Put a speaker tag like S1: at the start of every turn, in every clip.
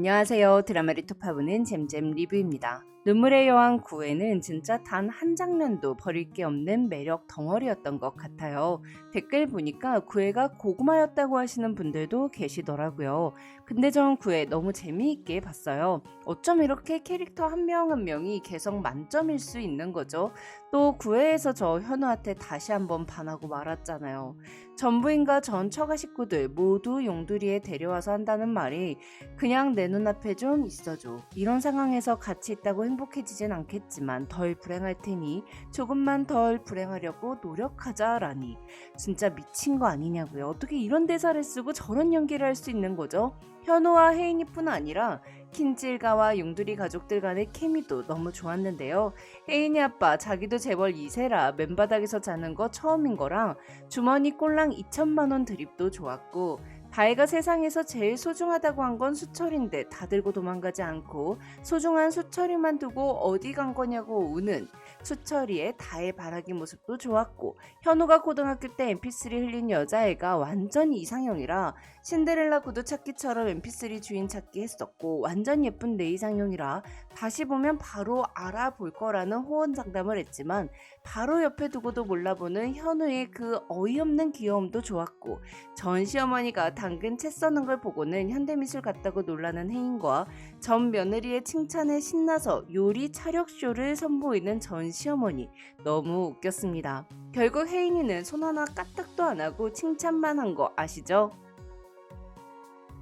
S1: 안녕하세요. 드라마 리토파브는 잼잼 리뷰입니다. 눈물의 여왕 9회는 진짜 단 한 장면도 버릴 게 없는 매력 덩어리였던 것 같아요. 댓글 보니까 9회가 고구마였다고 하시는 분들도 계시더라고요. 근데 전 9회 너무 재미있게 봤어요. 어쩜 이렇게 캐릭터 한 명한 명이 개성 만점일 수 있는 거죠? 또 9회에서 저 현우한테 다시 한번 반하고 말았잖아요. 전부인과 전 처가 식구들 모두 용두리에 데려와서 한다는 말이 그냥 내 눈앞에 좀 있어줘. 이런 상황에서 같이 있다고 행복해지진 않겠지만 덜 불행할 테니 조금만 덜 불행하려고 노력하자라니. 진짜 미친 거 아니냐고요. 어떻게 이런 대사를 쓰고 저런 연기를 할 수 있는 거죠? 현우와 혜인이뿐 아니라 킨질가와 용두리 가족들 간의 케미도 너무 좋았는데요. 혜인이 아빠 자기도 재벌 2세라 맨바닥에서 자는 거 처음인 거랑 주머니 꼴랑 2천만 원 드립도 좋았고 다혜가 세상에서 제일 소중하다고 한 건 수철인데 다 들고 도망가지 않고 소중한 수철이만 두고 어디 간 거냐고 우는 수철이의 다혜 바라기 모습도 좋았고 현우가 고등학교 때 mp3 흘린 여자애가 완전 이상형이라 신데렐라 구두 찾기처럼 mp3 주인 찾기 했었고 완전 예쁜 내 이상형이라 다시 보면 바로 알아볼 거라는 호언장담을 했지만 바로 옆에 두고도 몰라보는 현우의 그 어이없는 귀여움도 좋았고 전 시어머니가 당근 채 써는 걸 보고는 현대미술 같다고 놀라는 혜인과 전 며느리의 칭찬에 신나서 요리 차력쇼를 선보이는 전 시어머니 너무 웃겼습니다. 결국 혜인이는 손 하나 까딱도 안 하고 칭찬만 한 거 아시죠?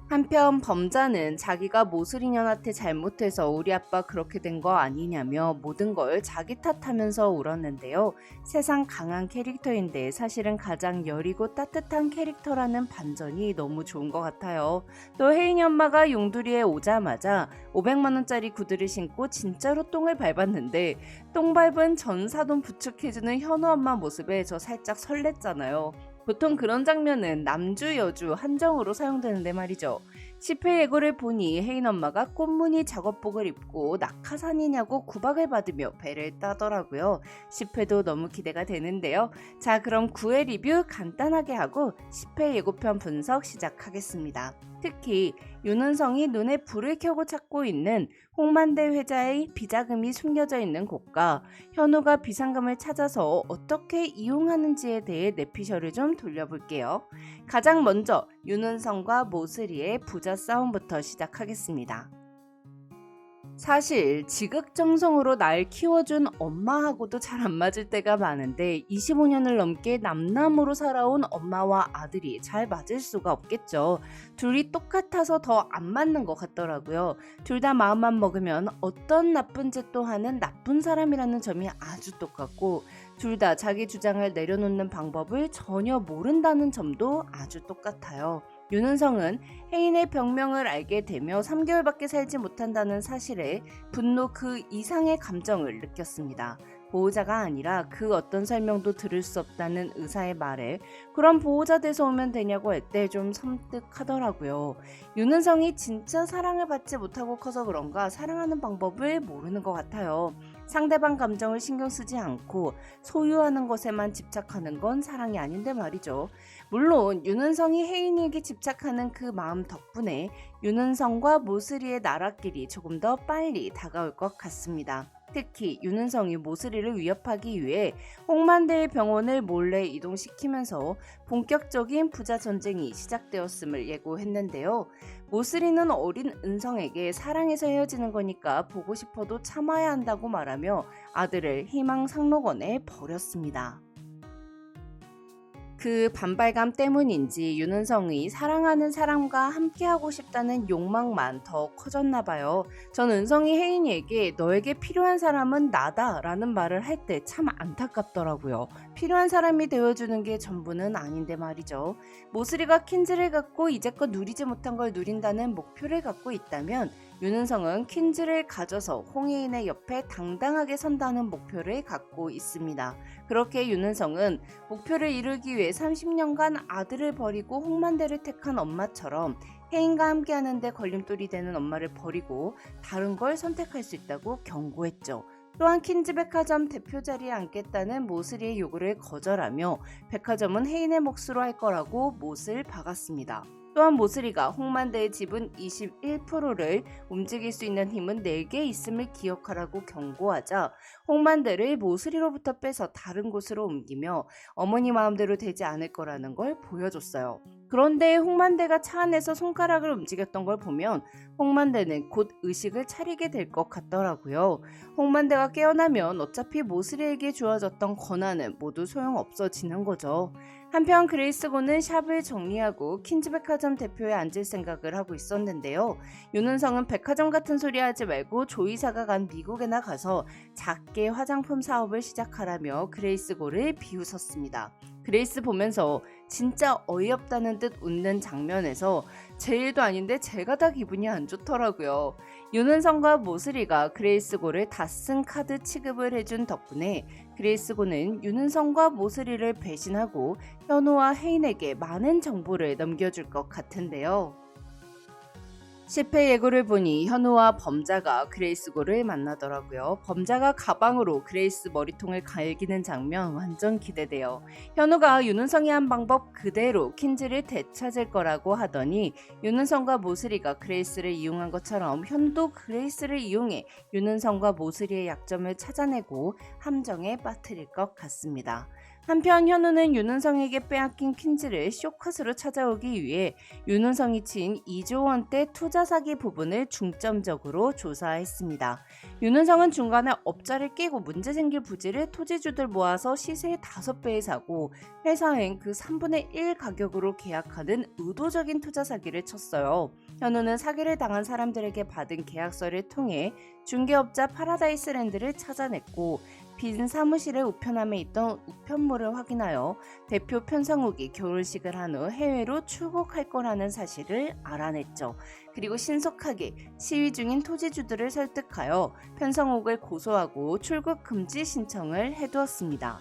S1: 한편 범자는 자기가 모슬이년한테 잘못해서 우리 아빠 그렇게 된 거 아니냐며 모든 걸 자기 탓하면서 울었는데요. 세상 강한 캐릭터인데 사실은 가장 여리고 따뜻한 캐릭터라는 반전이 너무 좋은 것 같아요. 또 혜인이 엄마가 용두리에 오자마자 500만원짜리 구두를 신고 진짜로 똥을 밟았는데 똥 밟은 전사돈 부축해주는 현우 엄마 모습에 저 살짝 설렜잖아요. 보통 그런 장면은 남주 여주 한정으로 사용되는데 말이죠. 10회 예고를 보니 혜인 엄마가 꽃무늬 작업복을 입고 낙하산이냐고 구박을 받으며 배를 따더라고요. 10회도 너무 기대가 되는데요. 자 그럼 9회 리뷰 간단하게 하고 10회 예고편 분석 시작하겠습니다. 특히 윤은성이 눈에 불을 켜고 찾고 있는 홍만대 회자의 비자금이 숨겨져 있는 곳과 현우가 비상금을 찾아서 어떻게 이용하는지에 대해 내피셜을 좀 돌려볼게요. 가장 먼저 윤은성과 모슬이의 부자 싸움부터 시작하겠습니다. 사실 지극정성으로 날 키워준 엄마하고도 잘 안 맞을 때가 많은데 25년을 넘게 남남으로 살아온 엄마와 아들이 잘 맞을 수가 없겠죠. 둘이 똑같아서 더 안 맞는 것 같더라고요. 둘 다 마음만 먹으면 어떤 나쁜 짓도 하는 나쁜 사람이라는 점이 아주 똑같고 둘 다 자기 주장을 내려놓는 방법을 전혀 모른다는 점도 아주 똑같아요. 윤은성은 혜인의 병명을 알게 되며 3개월밖에 살지 못한다는 사실에 분노 그 이상의 감정을 느꼈습니다. 보호자가 아니라 그 어떤 설명도 들을 수 없다는 의사의 말에 그럼 보호자 돼서 오면 되냐고 할 때 좀 섬뜩하더라고요. 윤은성이 진짜 사랑을 받지 못하고 커서 그런가 사랑하는 방법을 모르는 것 같아요. 상대방 감정을 신경 쓰지 않고 소유하는 것에만 집착하는 건 사랑이 아닌데 말이죠. 물론 윤은성이 혜인이에게 집착하는 그 마음 덕분에 윤은성과 모슬이의 나라끼리 조금 더 빨리 다가올 것 같습니다. 특히 윤은성이 모슬이를 위협하기 위해 홍만대의 병원을 몰래 이동시키면서 본격적인 부자 전쟁이 시작되었음을 예고했는데요. 모슬이는 어린 은성에게 사랑해서 헤어지는 거니까 보고 싶어도 참아야 한다고 말하며 아들을 희망 상록원에 버렸습니다. 그 반발감 때문인지 윤은성이 사랑하는 사람과 함께하고 싶다는 욕망만 더 커졌나 봐요. 전 은성이 혜인이에게 너에게 필요한 사람은 나다 라는 말을 할 때 참 안타깝더라고요. 필요한 사람이 되어주는 게 전부는 아닌데 말이죠. 모슬이가 킨즈를 갖고 이제껏 누리지 못한 걸 누린다는 목표를 갖고 있다면 윤은성은 퀸즈를 가져서 홍혜인의 옆에 당당하게 선다는 목표를 갖고 있습니다. 그렇게 윤은성은 목표를 이루기 위해 30년간 아들을 버리고 홍만대를 택한 엄마처럼 혜인과 함께하는데 걸림돌이 되는 엄마를 버리고 다른 걸 선택할 수 있다고 경고했죠. 또한 킨즈 백화점 대표 자리에 앉겠다는 모슬이의 요구를 거절하며 백화점은 혜인의 몫으로 할 거라고 못을 박았습니다. 또한 모슬이가 홍만대의 지분 21%를 움직일 수 있는 힘은 4개 있음을 기억하라고 경고하자 홍만대를 모슬이로부터 빼서 다른 곳으로 옮기며 어머니 마음대로 되지 않을 거라는 걸 보여줬어요. 그런데 홍만대가 차 안에서 손가락을 움직였던 걸 보면 홍만대는 곧 의식을 차리게 될 것 같더라고요. 홍만대가 깨어나면 어차피 모슬이에게 주어졌던 권한은 모두 소용없어지는 거죠. 한편 그레이스고는 샵을 정리하고 킨즈백화점 대표에 앉을 생각을 하고 있었는데요. 윤은성은 백화점 같은 소리 하지 말고 조이사가 간 미국에나 가서 작게 화장품 사업을 시작하라며 그레이스고를 비웃었습니다. 그레이스 보면서 진짜 어이없다는 듯 웃는 장면에서 제 일도 아닌데 제가 다 기분이 안 좋더라고요. 윤은성과 모슬이가 그레이스고를 다쓴 카드 취급을 해준 덕분에 그레이스고는 윤은성과 모슬이를 배신하고 현우와 혜인에게 많은 정보를 넘겨줄 것 같은데요. 10회 예고를 보니 현우와 범자가 그레이스고를 만나더라고요. 범자가 가방으로 그레이스 머리통을 갈기는 장면 완전 기대돼요. 현우가 윤은성이 한 방법 그대로 킨즈를 되찾을 거라고 하더니 윤은성과 모슬이가 그레이스를 이용한 것처럼 현우도 그레이스를 이용해 윤은성과 모슬이의 약점을 찾아내고 함정에 빠뜨릴 것 같습니다. 한편 현우는 윤은성에게 빼앗긴 퀸즈를 쇼컷으로 찾아오기 위해 윤은성이 친 2조 원대 투자 사기 부분을 중점적으로 조사했습니다. 윤은성은 중간에 업자를 끼고 문제 생길 부지를 토지주들 모아서 시세의 5배에 사고 회사엔 그 3분의 1 가격으로 계약하는 의도적인 투자 사기를 쳤어요. 현우는 사기를 당한 사람들에게 받은 계약서를 통해 중개업자 파라다이스랜드를 찾아냈고 빈 사무실의 우편함에 있던 우편물을 확인하여 대표 편성욱이 결혼식을 한 후 해외로 출국할 거라는 사실을 알아냈죠. 그리고 신속하게 시위 중인 토지주들을 설득하여 편성욱을 고소하고 출국 금지 신청을 해두었습니다.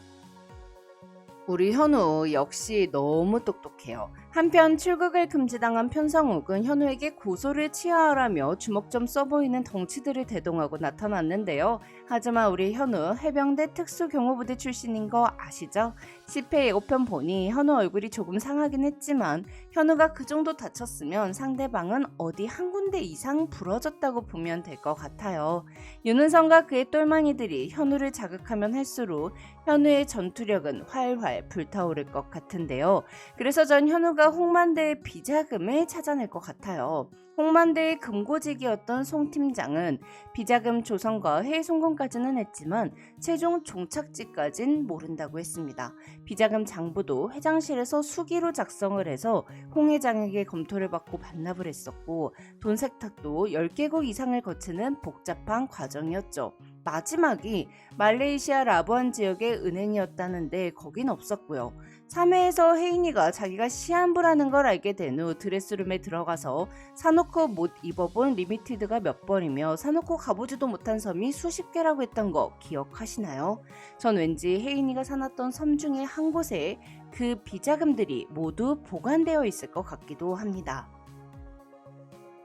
S1: 우리 현우 역시 너무 똑똑해요. 한편 출국을 금지당한 편성욱은 현우에게 고소를 취하하라며 주먹 좀 써보이는 덩치들을 대동하고 나타났는데요. 하지만 우리 현우 해병대 특수경호부대 출신인 거 아시죠? 10회 예고편 보니 현우 얼굴이 조금 상하긴 했지만 현우가 그 정도 다쳤으면 상대방은 어디 한 군데 이상 부러졌다고 보면 될 것 같아요. 윤은성과 그의 똘망이들이 현우를 자극하면 할수록 현우의 전투력은 활활 불타오를 것 같은데요. 그래서 전 현우가 홍만대의 비자금을 찾아낼 것 같아요. 홍만대의 금고직이었던 송 팀장은 비자금 조성과 해외 송금까지는 했지만 최종 종착지까진 모른다고 했습니다. 비자금 장부도 회장실에서 수기로 작성을 해서 홍 회장에게 검토를 받고 반납을 했었고 돈 세탁도 10개국 이상을 거치는 복잡한 과정이었죠. 마지막이 말레이시아 라부안 지역의 은행이었다는데 거긴 없었고요. 3회에서 혜인이가 자기가 시한부라는 걸 알게 된 후 드레스룸에 들어가서 사놓고 못 입어본 리미티드가 몇 번이며 사놓고 가보지도 못한 섬이 수십 개라고 했던 거 기억하시나요? 전 왠지 혜인이가 사놨던 섬 중에 한 곳에 그 비자금들이 모두 보관되어 있을 것 같기도 합니다.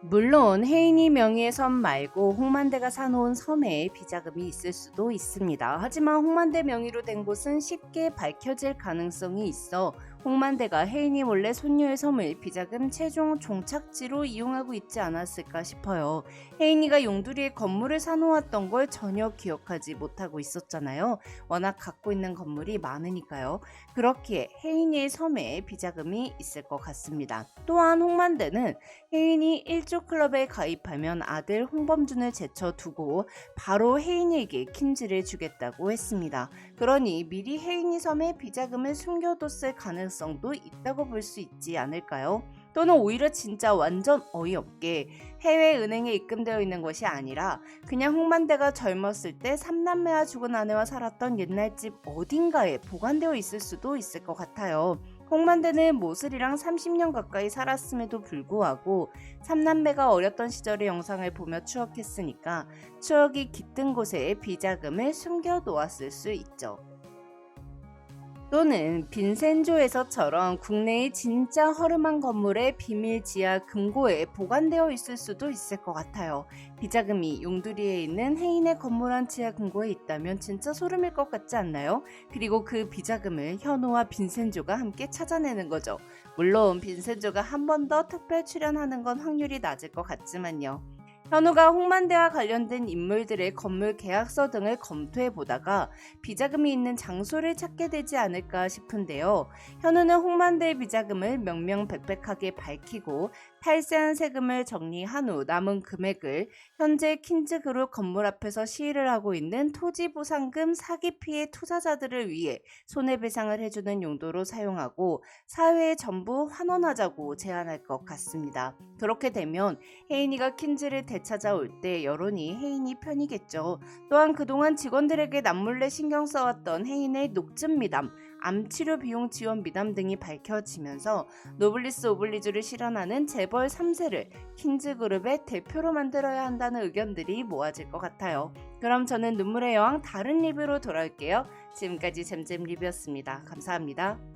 S1: 물론 혜인이 명의의 섬 말고 홍만대가 사놓은 섬에 비자금이 있을 수도 있습니다. 하지만 홍만대 명의로 된 곳은 쉽게 밝혀질 가능성이 있어 홍만대가 혜인이 몰래 손녀의 섬을 비자금 최종 종착지로 이용하고 있지 않았을까 싶어요. 혜인이가 용두리에 건물을 사놓았던 걸 전혀 기억하지 못하고 있었잖아요. 워낙 갖고 있는 건물이 많으니까요. 그렇기에 혜인이의 섬에 비자금이 있을 것 같습니다. 또한 홍만대는 혜인이 1조 클럽에 가입하면 아들 홍범준을 제쳐두고 바로 혜인이에게 킨즈를 주겠다고 했습니다. 그러니 미리 혜인이 섬에 비자금을 숨겨뒀을 가능성도 있다고 볼 수 있지 않을까요? 또는 오히려 진짜 완전 어이없게 해외 은행에 입금되어 있는 것이 아니라 그냥 홍만대가 젊었을 때 삼남매와 죽은 아내와 살았던 옛날 집 어딘가에 보관되어 있을 수도 있을 것 같아요. 홍만대는 모슬이랑 30년 가까이 살았음에도 불구하고 삼남매가 어렸던 시절의 영상을 보며 추억했으니까 추억이 깃든 곳에 비자금을 숨겨 놓았을 수 있죠. 또는 빈센조에서처럼 국내의 진짜 허름한 건물의 비밀 지하 금고에 보관되어 있을 수도 있을 것 같아요. 비자금이 용두리에 있는 해인의 건물 한 지하 금고에 있다면 진짜 소름일 것 같지 않나요? 그리고 그 비자금을 현우와 빈센조가 함께 찾아내는 거죠. 물론 빈센조가 한 번 더 특별 출연하는 건 확률이 낮을 것 같지만요. 현우가 홍만대와 관련된 인물들의 건물 계약서 등을 검토해 보다가 비자금이 있는 장소를 찾게 되지 않을까 싶은데요. 현우는 홍만대의 비자금을 명명백백하게 밝히고 탈세한 세금을 정리한 후 남은 금액을 현재 킨즈그룹 건물 앞에서 시위를 하고 있는 토지보상금 사기 피해 투자자들을 위해 손해배상을 해주는 용도로 사용하고 사회에 전부 환원하자고 제안할 것 같습니다. 그렇게 되면 혜인이가 킨즈를 되찾아올 때 여론이 혜인이 편이겠죠. 또한 그동안 직원들에게 남몰래 신경 써왔던 혜인의 녹즙 미담, 암치료 비용 지원 미담 등이 밝혀지면서 노블리스 오블리주를 실현하는 재벌 3세를 킨즈그룹의 대표로 만들어야 한다는 의견들이 모아질 것 같아요. 그럼 저는 눈물의 여왕 다른 리뷰로 돌아올게요. 지금까지 잼잼 리뷰였습니다. 감사합니다.